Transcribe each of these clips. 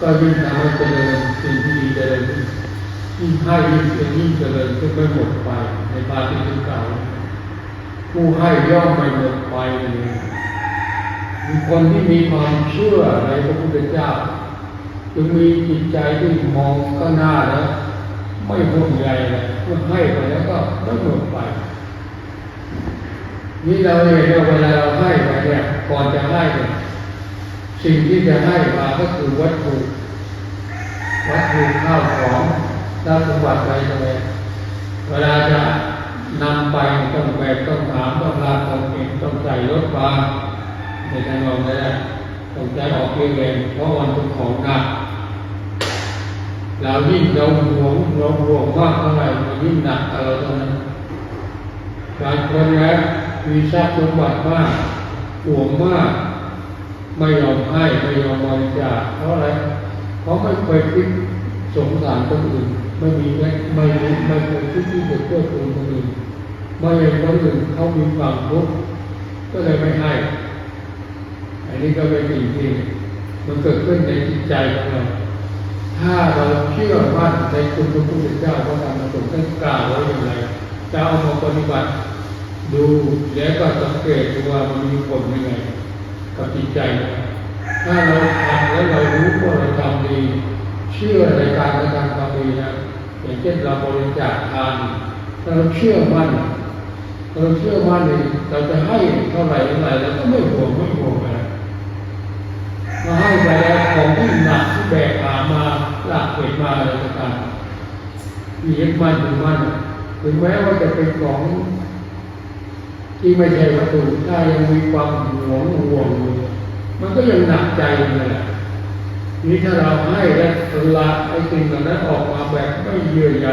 ก็ยิ่งทำให้เจริญสิ่งที่ดีเจริญขึ้นยิ่งให้ยิ่งเจริญยิ่งเจริญก็ไม่หมดไปในบาลีเก่าผู้ให้ย่อมไม่หมดไปเลยมีคนที่มีความเชื่อในพระพุทธเจ้าจึงมีจิตใจที่มองข้างหน้าแล้วไม่ห่วงใยเลยเมื่อให้ไปแล้วก็ไม่หมดไป นี่เราเนว่าเวลาเราให้ไปเนี่ยก่อนจะให้เนี่ย สิ่งที่จะให้มาก็คือวัตถุ วัตถุข้าวของทรัพย์สมบัติไรต่ออะไรเวลาจะนำไปต้องแบกต้องถามต้องลาต้องเองต้องใส่รถมาในทางนองนั้ต้องใจออกเองเองเพราะมันเป็นของหนักเรายิ่งเราห่วงเราห่วงมากเท่าไหร่มันยิ่งหนักเราเท่านั้นบางคนนะมีทรัพย์สมบัติมากห่วงมาก ไม่ยอมให้ไม่ยอมบริจาคเพราะอะไรเพราะไม่เคยคิดสงสารคนอื่น ไม่มีไม่ไม่ไม่เคยคิดที่จะช่วยคนอื่นไม่เห็นคนอื่นเขามีความทุกข์ก็เลยไม่ให้ อันนี้ก็เป็นสิ่งที่มันเกิดขึ้นในจิตใจของเราถ้าเราเชื่อมั่นในคุณพระพุทธเจ้าพระธรรมพระสงฆ์ท่านกล่าวไว้อย่างไรจะเอามาปฏิบัติดูแล้วก็สังเกตดูว่ามันมีผลยังไง กับจิใจถ้าเราทำแล้วเรารู้ว่าเราทำดี เชื่อในการกระทำความดีนะอย่างเช่นเราบริจาคทานถ้าเราเชื่อมั่นเราเชื่อมั่นเลยเราจะให้เท่าไหร่เท่าไหร่เราก็ไม่ห่วงไม่ห่วงอะไรมาให้ไปแล้วของที่หนักที่แบกหามาหลักเก็บมาอะไรต่างๆมียึดมั่นถึงมั่นถึงแม้ว่าจะเป็นของ ที่ไม่ใช่วัตถุถ้ายังมีความหวงห่วงอยู่มันก็ยังหนักใจอยู่นั่นแหละนี่ถ้าเราให้และละไอ้สิ่งเหล่านั้นออกมาแบบไม่เยื่อใย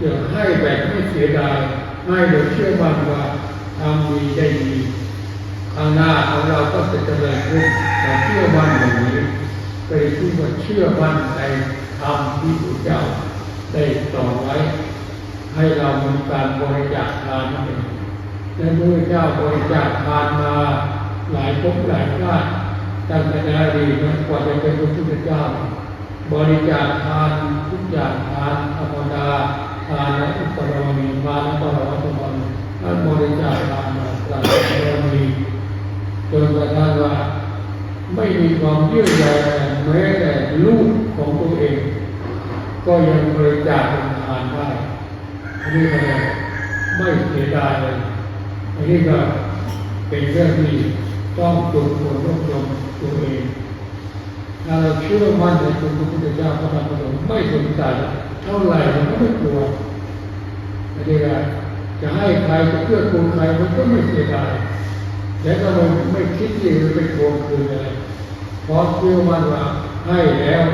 อย่างให้แบบไม่เสียดายให้โดยเชื่อมั่นว่าทำดีได้ดีข้างหน้าของเราก็จะเจริญขึ้นแต่เชื่อมั่นอย่างนี้ไปที่ว่าเชื่อมั่นในธรรมที่พระเจ้าได้สอนไว้ ให้เรามีการบริจาคทานนั่นเอง และพระเจ้าบริจาคทานมาหลายภพหลายชาติตั้งแต่อดีตนะกว่าจะเป็นพระพุทธเจ้า บริจาคทานทุกอย่างทานธรรมดาทานและอุปรมีมาและปรวัตมันท่านบริจาคทานมาหลายอุปโรมีจนกระทั่งว่าไม่มีความเยื่อใยแม้แต่ลูกของตัวเอง ก็ยังบริจาคทานได้อันนี้ก็เลยไม่เสียดายเลย อันนี้ก็เป็นเรื่องที่ต้องฝึกฝนอบรมตัวเองถ้าเราเชื่อมั่นในคุณพระพุทธเจ้าพระธรรมพระสงฆ์ไม่สนใจเท่าไหร่มันก็ไม่กลัวอันนี้ก็จะให้ใครจะเพื่อคุณใครมันก็ไม่เสียดายและก็มันไม่คิดที่จะไปทวงคืนอะไรเพราะเชื่อมั่นว่าให้แล้ว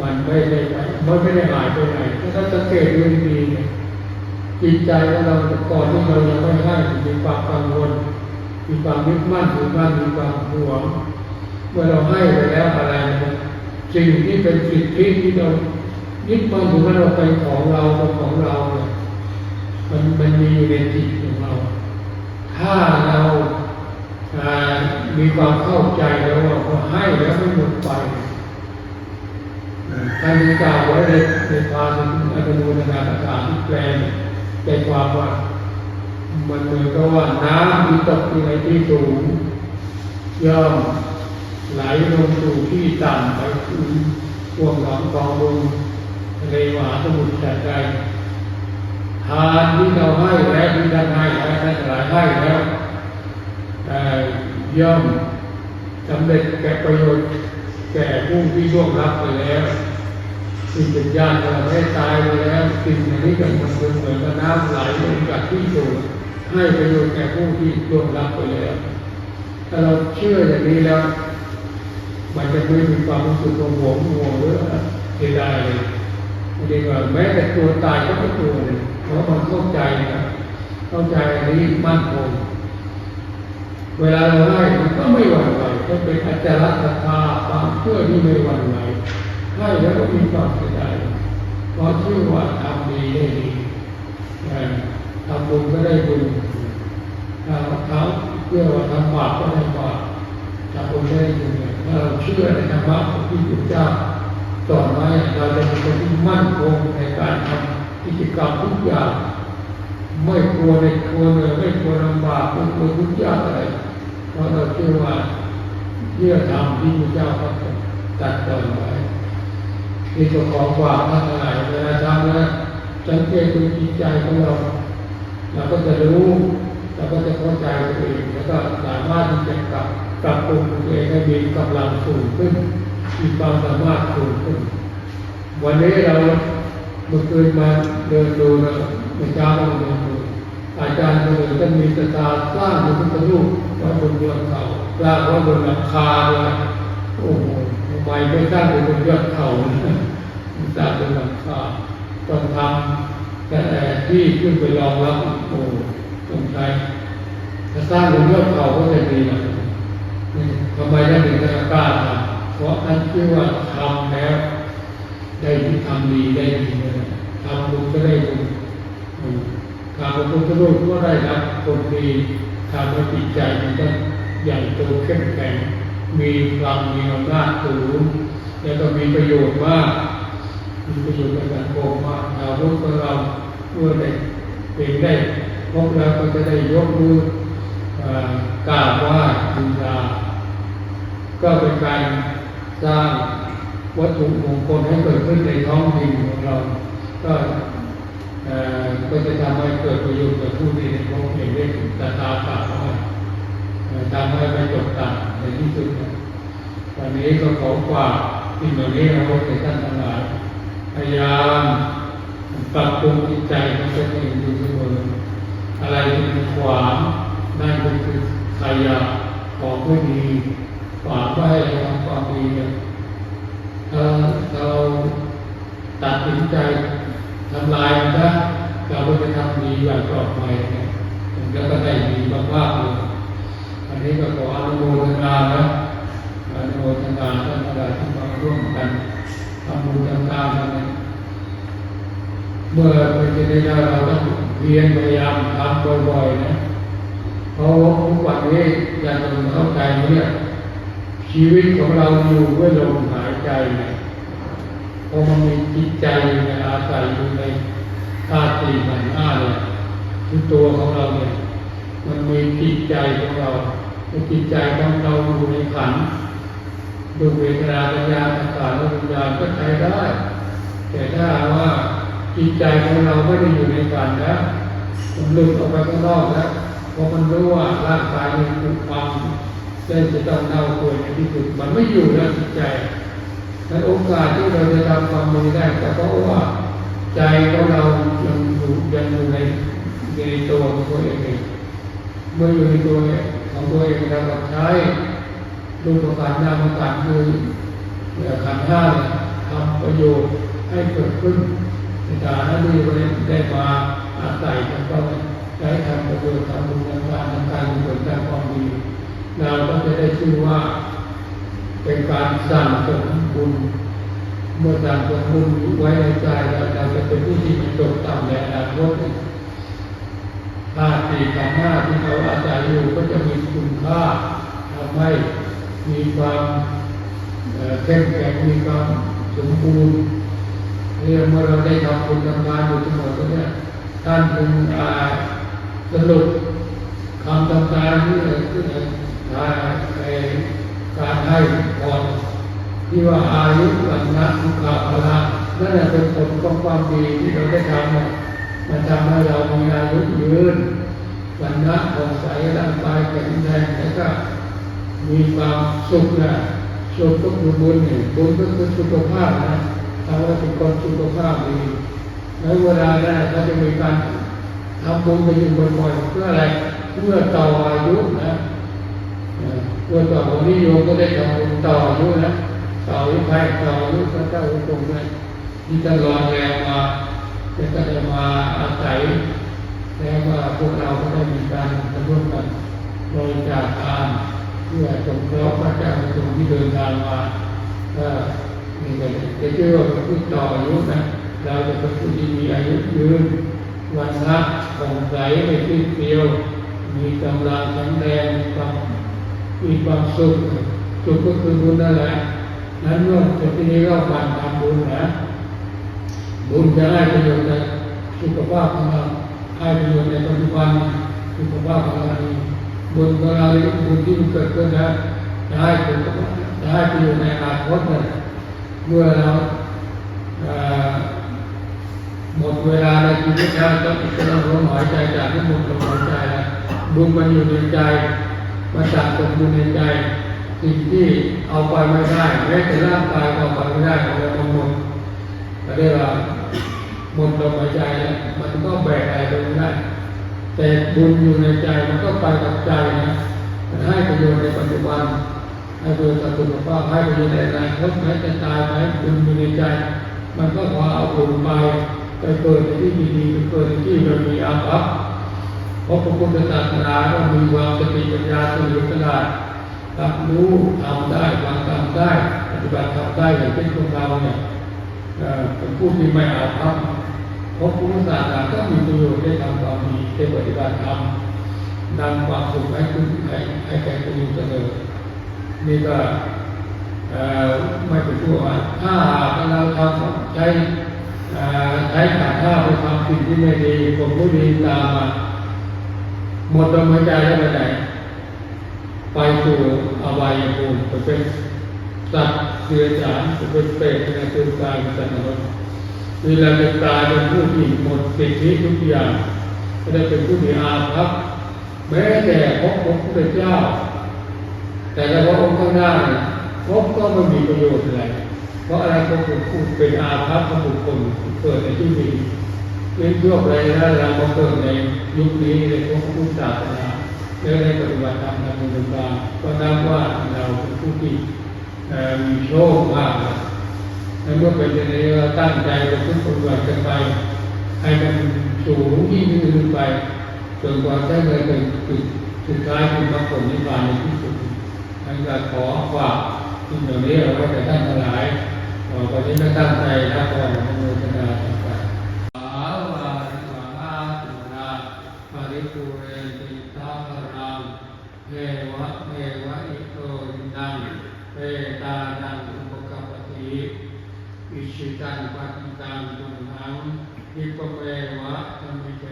มันไม่ได้ไปมันไม่ได้หายไปไหนถ้าสังเกตดูดีๆเนี่ย จิตใจของเราก่อนที่เรายังไม่ให้มีความกังวล มีความยึดมั่นถือมั่นมีความหวง เมื่อเราให้ไปแล้วอะไรนะสิ่งที่เป็นสิทธิที่เรายึดมั่นถือมั่นเราเป็นของเราเป็นของเราเนี่ยมันมันมีอยู่ในจิตของเรา ถ้าเราอ่ามีความเข้าใจแล้วว่าพอให้แล้วไม่หมดไปท่านกล่าวไว้ในในพาสิอนุโมทนาประกาศที่แปลเนี่ย ใจความว่ามันเหมือนกับว่าน้ำที่ตกอยู่ในที่สูงย่อมไหลลงสู่ที่ต่ำไปถึงท่วมหลังกองลงทะเลมหาสมุทรแต่ใจทานที่เราให้แล้วที่ท่านให้แล้วท่านหลายให้แล้วย่อมสำเร็จแก่ประโยชน์แก่ผู้ที่ร่วงรับไปแล้ว สิ่งเป็นญาติเราไม่ตายไปแล้วสิ่งนี้ก็มันเป็นเหมือนกับน้ำไหลลงจากที่สูงให้ประโยชน์แก่ผู้ที่ร่วงรับไปแล้วถ้าเราเชื่ออย่างนี้แล้ว มันจะไม่มีความรู้สึกว่าหวงห่วงหรือเสียดายเลยเรียกว่าแม้แต่ตัวตายก็ไม่กลัวเลยเพราะมันเข้าใจนะเข้าใจอันนี้มั่นคงเวลาเราให้มันก็ไม่หวั่นไหวก็เป็นอัจฉริยะความเชื่อที่ไม่หวั่นไหว ให้แล้วก็มีความเสียดายเพราะชื่อว่าทำดีได้ดีทำบุญก็ได้บุญทำเขาเพื่อว่าทำบาปก็ได้บาปทำบุญได้บุญถ้าเราเชื่อในธรรมะของที่พระเจ้าสอนไว้เราจะเป็นคนที่มั่นคงในการทำกิจกรรมทุกอย่างไม่กลัวในกลัวเหนื่อยไม่กลัวลำบากไม่กลัวทุกข์ยากอะไรเพราะเราเชื่อว่าเชื่อธรรมที่พระเจ้าตรัดสอนไว้ ที่เจ้าของฝากทั้งหลายเวลาทำแล้วสังเกตดูจิตใจของเรา เราก็จะรู้เราก็จะเข้าใจตัวเองแล้วก็สามารถที่จะกลับปรับปรุงตัวเองให้มีกำลังสูงขึ้นมีความสามารถสูงขึ้น วันนี้เราเมื่อคืนมาเดินดูนะเมื่อเช้าเราเดินดูอาจารย์คนหนึ่งท่านมีตาสร้างพระพุทธรูปไว้บนยอเขาสร้างไว้บนหลังคาเลยโอ้โห ไมไม่สร้างบนยอดเขานะสร้างบนหลังคาต้องทำแต่ที่ขึ้นไปรองรับโอ้ต้องใช้ถ้าสร้างบนยอดเขาก็จะดีนะนี่ทำไมท่านถึงกล้าทำเพราะท่านเชื่อว่าทำแล้ว ได้ที่ทำดีได้ดีเลยทำบุญก็ได้บุญอืมทำบุญก็รู้ก็ได้รับคนดีทำให้จิตใจมันก็ใหญ่โตเข้มแข็ง มีความมีอำนาจสูงแล้วก็มีประโยชน์มากมีประโยชน์กับสังคมมากเราพวกเราเมื่อได้เป็นได้พวกเราก็จะได้ยกมือกราบไหว้บูชาก็เป็นการสร้างวัตถุมงคลให้เกิดขึ้นในท้องถิ่นของเรา ก็ก็จะทำให้เกิดประโยชน์กับผู้ที่ในท้องถิ่นได้ถึงตาตาตาเอ่อ ทำให้ไม่จบตันในที่สุดนะวันนี้ก็ขอฝากสิ่งเหล่านี้เอาไว้ในท่านทั้งหลายพยายามปรับปรุงจิตใจของตัวเองอยู่เสมออะไรที่มันขวางนั่นก็คือขยะของไม่ดีฝากไว้ให้ทำความดีเนี่ยถ้าเราตัดสินใจทำลายมันซะเราก็จะทำดีอย่างปลอดภัยนะแล้วก็ได้ดีมากๆเลย อันนี้ก็ขออนุโมทนานะอนุโมทนาท่านทั้งหลายที่มาร่วมกันทำบุญทำทานกันเมื่อเป็นจะได้เราต้องเพียรพยายามทำบ่อยๆนะเพราะว่าทุกวันนี้อย่างเราเข้าใจเนี่ยชีวิตของเราอยู่ด้วยลมหายใจเนี่ยเพราะมันมีจิตใจอยู่ในอาศัยอยู่ในธาตุสี่ขันธ์ห้าเนี่ยที่ตัวของเราเนี่ย มันมีจิตใจของเราจิตใจของเราอยู่ในขันดูเวทนาปัญญาต่างๆและวิญญาณก็ใช้ได้ แต่ถ้าว่าจิตใจของเราไม่ได้อยู่ในขันธ์แล้วมันหลุดออกไปข้างนอกแล้วเพราะมันรู้ว่าร่างกายมันถูกความเส้นจะต้องเน่าเปื่อยในที่สุดมันไม่อยู่แล้วจิตใจในโอกาสที่เราจะทำความดีได้ก็เพราะว่าใจของเรายังอยู่ยังอยู่ในในตัวของตัวเอง เมื่ออยู่ในตัวของตัวเองเราก็ใช้รูปการนามการคือขันธ์ห้าทำประโยชน์ให้เกิดขึ้นในฐานะที่เราได้มาอาศัยกันก็ใช้ทำประโยชน์ทำบุญทำทานทำการกุศลทำความดีเราก็จะได้ชื่อว่า เป็นการสั่งสมบุญเมื่อสั่งสมบุญไว้ในใจเราจะเป็นผู้ที่จบต่ำในอนาคต ธาตุสี่ขันธ์ห้าที่เราอาศัยอยู่ก็จะมีคุณค่าทำให้มีความเข้มแข็งมีความสมบูรณ์เรื่องเมื่อเราได้ทำบุญทำงานอยู่ทั้งหมดเนี่ยท่านเป็นอาสรุปคำต่างๆที่ที่การให้พรที่ว่าอายุวันนะทุกขาภละนั่นแหละเป็นผลของความดีที่เราได้ทำ เนี่ยมันทำให้เรามีอายุยืนวันนะผ่องใสร่างกายแข็งแรงแล้วก็มีความสุขนะสุขก็คือบุญเนี่ยบุญก็คือสุขภาพนะทำให้เป็นคนสุขภาพดีแล้วเวลานั้นเขาจะมีการทำบุญไปอยู่บ่อยๆเพื่ออะไรเพื่อต่ออายุนะเพื่อต่อวันนี้โยมก็ได้ทำบุญต่ออายุนะต่ออายุใครต่ออายุพระเจ้าอุปงเลยที่จะรอนแรงมา จะก็จะมาอาศัยแล้วว่าพวกเราก็ได้มีการร่วมกันบริจาคทานเพื่อสงเคราะห์พระเจ้าอุปงที่เดินทางมาก็นี่ก็จะเชื่อว่าเป็นผู้ต่ออายุนะเราจะเป็นผู้ที่มีอายุยืนวันละผ่องใสไม่สิ้นเปลี่ยว มีกำลังแข็งแรงมีความมีความสุขจุดก็คือบุญนั่นแหละนั้นเมื่อจุดที่นี้เราบันทำบุญนะ บุญจะให้ประโยชน์ในสุขภาพของเราให้ประโยชน์ในปัจจุบันสุขภาพของเราดีบุญของเราบุญที่มันเกิดขึ้นแล้วจะให้ผลจะให้ประโยชน์ในอนาคตเนี่ยเมื่อเราหมดเวลาในชีวิตแล้วต้องอิสระลมหายใจจากที่หมดลมหายใจแล้วบุญมันอยู่ในใจมันสะสมอยู่ในใจสิ่งที่เอาไปไม่ได้แม้แต่ร่างกายเอาไปไม่ได้ของเราทั้งหมดก็เรียกว่า หมดลมหายใจแล้วมันก็แบกอะไรไปไม่ได้แต่บุญอยู่ในใจมันก็ไปกับใจนะมันให้ประโยชน์ในปัจจุบันให้ประโยชน์กับสุขภาพให้ประโยชน์ในอนาคตแม้จะตายไหมบุญอยู่ในใจ มันก็ขอเอาบุญไปไปเกิดในที่ดีๆไปเกิดในที่มันมีอาภัพเพราะพระพุทธศาสนาก็มีความสติปัญญาตื่นขนาดรับรู้ทำได้วางทำได้ ปฏิบัติทำได้อย่างเช่นพวกเราเนี่ย เป็นผู้ที่ไม่อาภัพเพราะพุทธศาสนาก็มีประโยชน์ได้ทำความดีได้ปฏิบัติธรรมนำความสุขให้คุณให้ให้แก่คนอื่นเสมอนี่ก็ไม่เป็นผู้ว่านถ้าหากเราทำใช้ใช้ขาท่าไปทำสิ่งที่ไม่ดีผลไม่ดีตามมาหมดลมหายใจแล้วไปไหนไปสู่อบายภูมิเป็น สัตว์เสือจานไปเป็นเปรตในตัวกายเป็นสัตว์นรกเวลาจะตายเป็นผู้ที่หมดสิทธิทุกอย่างก็ได้เป็นผู้ที่อาภัพแม้แต่พบพระพุทธเจ้า แต่ถ้าพระองค์ข้างหน้าเนี่ยพบก็ไม่มีประโยชน์อะไรเพราะอะไรก็คือผู้เป็นอาภัพของบุคคลเกิดในที่ดีเรื่องชั่วอะไรนะเรามาเกิดในยุคนี้ในพระพุทธศาสนาและในปฏิบัติธรรมในมุมกาก็นับว่าเราเป็นผู้ที่ มีโชคมากแล้วเมื่อเป็นอย่างนี้เราตั้งใจเระพฤติปฏิบัติกันไป ให้มันสูงยิ่งขึ้นไปจนกว่าจะเลยเป็นจุดสุดท้ายคือมรรคผลนิพพานในที่สุดท่านก็ขอฝากที่ตรงนี้เราก็จะท่านทั้งหลายต่อไปนี้ก็ตั้งใจนะก่อนโมทนาสักการสาวาริวาอาตุนาปริปุเรนติตาภรังเทวะเทวะอิโตรินังเปตานังอุปกปปติ อิชิตังปฏิตังตุมหังนิปเมวะธรรมิจ